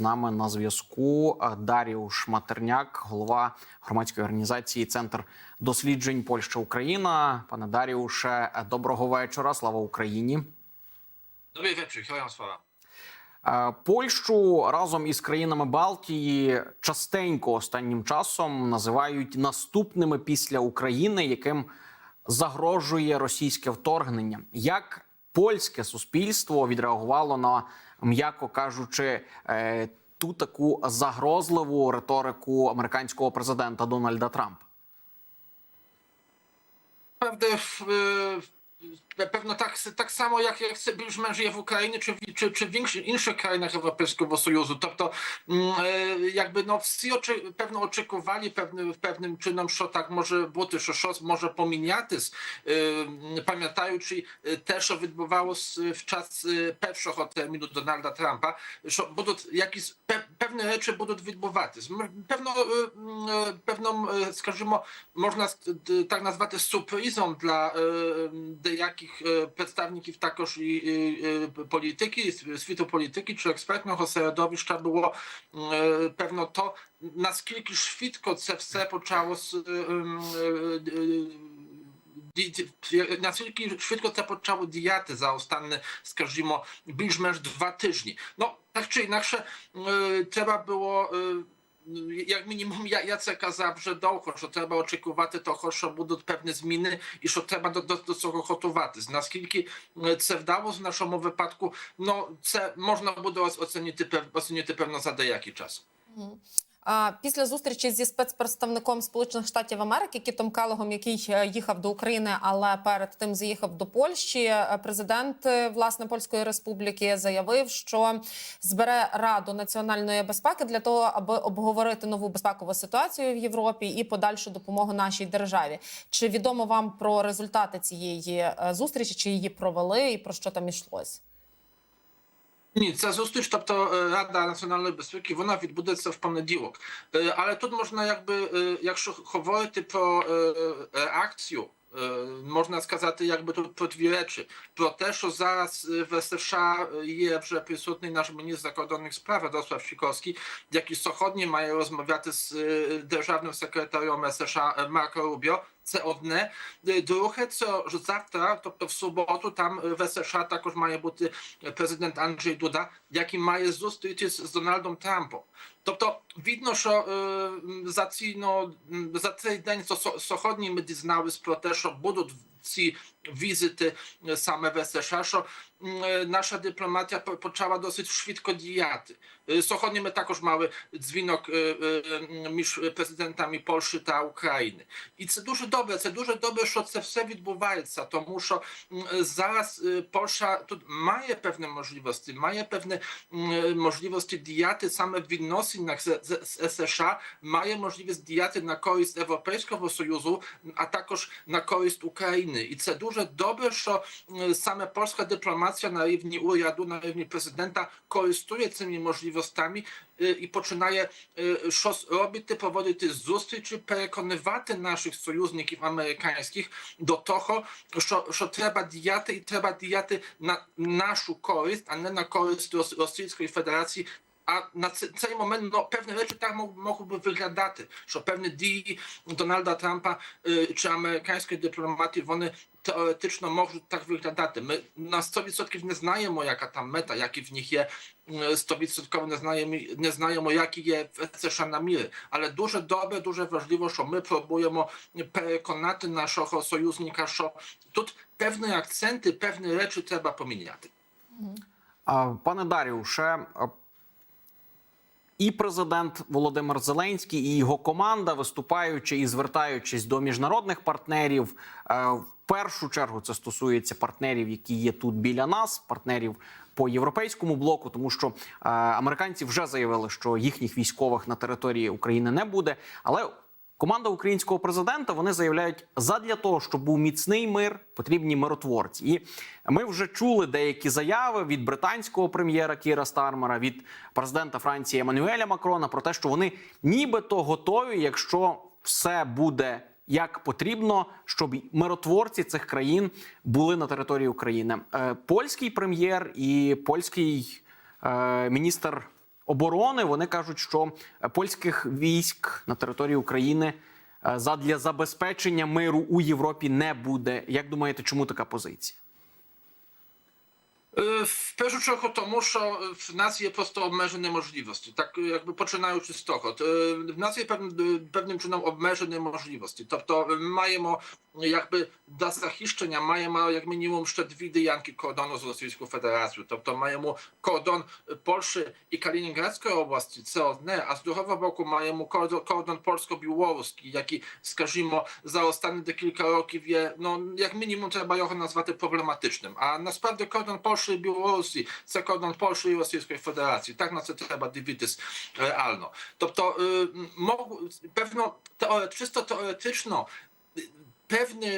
з нами на зв'язку е, Даріуш Матерняк, голова громадської організації Центр досліджень Польща Україна. Пане Даріуше, е, доброго вечора. Слава Україні. Dobry wieczór, Helios Sława. Е, Польщу разом із країнами Балтії частенько останнім часом називають наступними після України, яким загрожує російське вторгнення. Як польське суспільство відреагувало на, м'яко кажучи, е, ту таку загрозливу риторику американського президента Дональда Трампа? W, na pewno tak, tak samo jak, jak już żyje w Ukrainie czy, czy, czy w większych, innych krajach Europejskiego Sojuszu. To mm, e, jakby no, wszyscy oczy, pewno oczekiwali pewnym, pewnym czynom, że tak może buty, że szos może pominiaty. Pamiętają, czy y, też co w czas y, pierwszych od terminu Donalda Trumpa, że będą jakieś pewne rzeczy będą odwidbowane. Pewno, pewną, y, y, y, skażymy, można tak nazwać surprizą dla jakich przedstawników takoż i polityki, świtu polityki czy ekspertów, ekspertnych środowisk było pewno to, na skilki szwidko CFC poczęło z чи експертного середовища було е, певно то, наскільки швидко це все почало с- е, ем, е, е, ді- ді- наскільки швидко це почало діяти за останні, скажімо, більш-менш два тижні. Ну, так чи інакше, е, треба було. е, як мінімум, я, я це казав вже довго, що треба очікувати того, що будуть певні зміни, і що треба до, до, до цього готуватись. Наскільки е, це вдалося в нашому випадку, ну це можна буде ось оцінити, пев- оцінити певно за деякий час. А, Після зустрічі зі спецпредставником Сполучених Штатів Америки Кітом Келогом, який е, їхав до України, але перед тим заїхав до Польщі. е, Президент е, власне Польської Республіки заявив, що збере Раду національної безпеки для того, аби обговорити нову безпекову ситуацію в Європі і подальшу допомогу нашій державі. Чи відомо вам про результати цієї зустрічі? Чи її провели і про що там йшлось? Ні, ця зустріч, тобто е, Рада національної безпеки, вона відбудеться в понеділок. Е, Але тут можна, якби, е, якщо говорити про е, реакцію, е, можна сказати, якби тут про дві речі: про те, що зараз е, в США є вже присутній наш міністр закордонних справ Радослав Сікорський, який сьогодні має розмовляти з е, державним секретарем США е, Марко Рубіо. Це одне. Е, Друге, це що завтра, тобто в суботу, там е, в США також має бути президент Анджей Дуда, який має зустрітись з Дональдом Трампом. Тобто, видно, що е, м, за ці ну, м, за цей день со- со- сьогодні ми дізнались про те, що будуть ці візити е, саме в США, що м, е, наша дипломатія по- почала досить швидко діяти. Е, Сьогодні ми також мали дзвінок е, е, м, між президентами Польщі та України. І це дуже добре. Це дуже добре, що це все відбувається, тому що м, зараз е, Польща тут має певні можливості, має певні м, можливості діяти саме в відносинах з, з, з США, має можливість діяти на користь Європейського Союзу, а також на користь України. І це дуже добре, що м, саме польська dyplomacja na równi urządu, na równi prezydenta korzystuje tymi możliwościami y, i poczynaje y, szos, robi te powody tych zusty, czy przekonywaty naszych sojuszników amerykańskich do toho, że trzeba diaty i trzeba diaty na naszą korzyść, a nie na korzyść Rosyjskiej Federacji Федерації. А на ц- цей момент ну, певні речі так мог- могли би виглядати, що певні дії Дональда Трампа е, чи американської дипломатії вони теоретично можуть так виглядати. Ми на 100% не знаємо, яка там мета, які в них є е, 100% не знаємо, не знаємо, які є в США наміри. Але дуже добре, дуже важливо, що ми пробуємо переконати нашого союзника, що тут певні акценти, певні речі треба поміняти. А, Пане Даріуше, а, і президент Володимир Зеленський, і його команда, виступаючи і звертаючись до міжнародних партнерів, е, в першу чергу це стосується партнерів, які є тут біля нас, партнерів по європейському блоку, тому що е, американці вже заявили, що їхніх військових на території України не буде. Але Команда українського президента вони заявляють, задля того, щоб був міцний мир, потрібні миротворці. І ми вже чули деякі заяви від британського прем'єра Кіра Стармера, від президента Франції Еммануеля Макрона про те, що вони нібито готові, якщо все буде як потрібно, щоб миротворці цих країн були на території України. Е, Польський прем'єр і польський е, міністр оборони вони кажуть, що е, польських військ на території України е, задля забезпечення миру у Європі не буде. Як думаєте, чому така позиція? Е, В першу чергу тому, що в нас є просто обмежені можливості. Так якби починаючи з того, в нас є певним чином обмежені можливості. Тобто ми маємо No jakby dla zachiszczenia mają, jak minimum sztedwidy Janki kordonu z Rosyjską Federacją. To, to mają mu kordon Polszy i Kaliningradzkiej oblasti celne, a z drugiego boku mają mu kordon, kordon polsko-białoruski, jaki, skażimo, za ostatnie kilka roków wie no, jak minimum trzeba ją nazwać problematycznym. A naprawdę kordon Polszy i Białorusi, co kordon Polszy i Rosyjskiej Federacji. Tak na co trzeba dywidyz realno. To, to y, pewno teore, czysto teoretyczno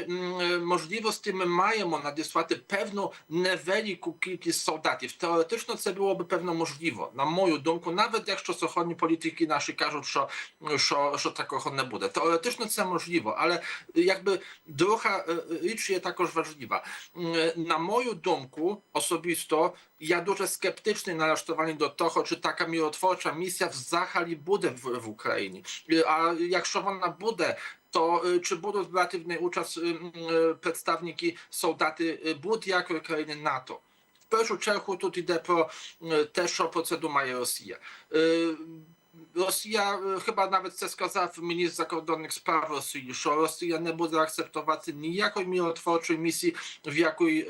м, е, можливості ми маємо надіслати певну невелику кількість солдатів. Теоретично це було б певно можливо, на мою думку, навіть якщо сьогодні політики наші кажуть, що, що, що такого не буде. Теоретично це можливо, але якби друга е, річ є також важлива. М, е, На мою думку, особисто, ja dużo sceptyczny nalasztowany do toho, czy taka mirotworcza misja w Zachali Budę w, w Ukrainie. Y, a jak szło na Budę, to y, czy będą w relatywnej uczast y, przedstawniki soldaty Bud, jako Ukrainy NATO? W pierwszym czerwcu tutaj depo też o procedu mają Rosja. Rosja, e, chyba nawet se skazała ministr zakonnych spraw Rosji, że Rosja nie będzie akceptować nijakoj mirotworczej misji, w jakiej e,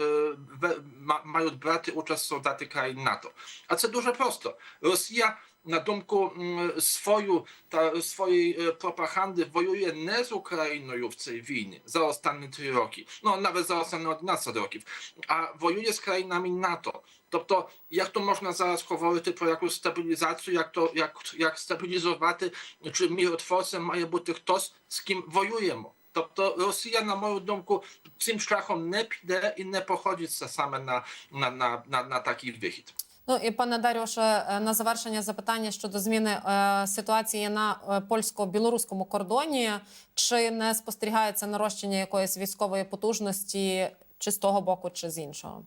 mają braty uczestniczące daty kraj NATO. A co duże prosto. Rosja дуже просто. Росія на думку м, свою та своєї е, пропаганди воює не з Україною в цій війні за останні три роки, ну навіть за останні 11 років, а воює з країнами НАТО. Тобто, як то можна зараз говорити про якусь стабілізацію, як то як, як стабілізувати, чи миротворцем має бути хтось, з ким воюємо. Тобто Росія, на мою думку, цим шляхом не піде і не походиться саме на, на, на, на, на такий вихід. Ну і пане Дарюше, е, на завершення запитання щодо зміни е, ситуації на е, польсько-білоруському кордоні. Чи не спостерігається нарощення якоїсь військової потужності, чи з того боку, чи з іншого?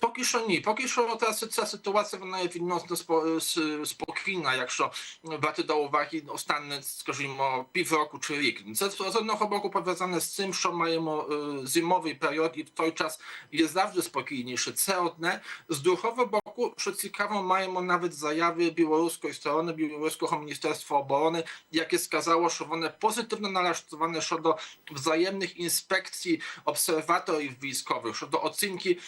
Поки що ні. Поки що та, си- ця ситуація вона є відносно спо- с- спокійна, якщо брати до уваги останні, скажімо, півроку чи рік. Це з одного боку пов'язане з цим, що маємо е, зимовий період, і в той час є завжди спокійніше. Це одне. З другого боку, що цікаво, маємо навіть заяви білоруської сторони, білоруського міністерства оборони, яке сказало, що вони позитивно налаштовані щодо взаємних інспекцій обсерваторів військових, щодо оцінки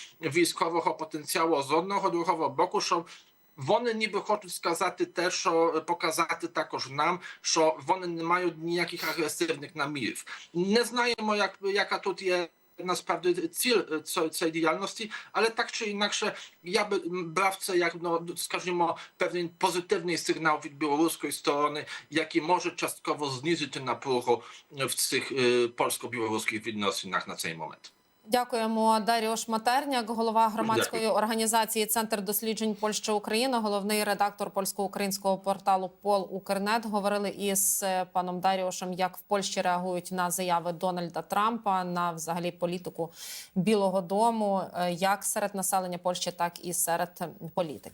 військового потенціалу з одного другого боку, що вони ніби хочуть сказати те, що показати також нам, що вони не мають ніяких агресивних намірів. Не знаємо, як, яка тут є. Насправді ціль е, цієї цієї діяльності, але так чи інакше, я би м, брав це як ну скажімо, певний позитивний сигнал від білоруської сторони, який може частково знизити напругу в цих е, польсько-білоруських відносинах на цей момент. Дякуємо, Даріош Матерняк, голова громадської організації Центр досліджень Польща Україна, головний редактор польсько-українського порталу Пол Укрнет. Говорили із е, паном Даріошем, як в Польщі реагують на заяви Дональда Трампа на взагалі політику Білого Дому, е, як серед населення Польщі, так і серед політиків.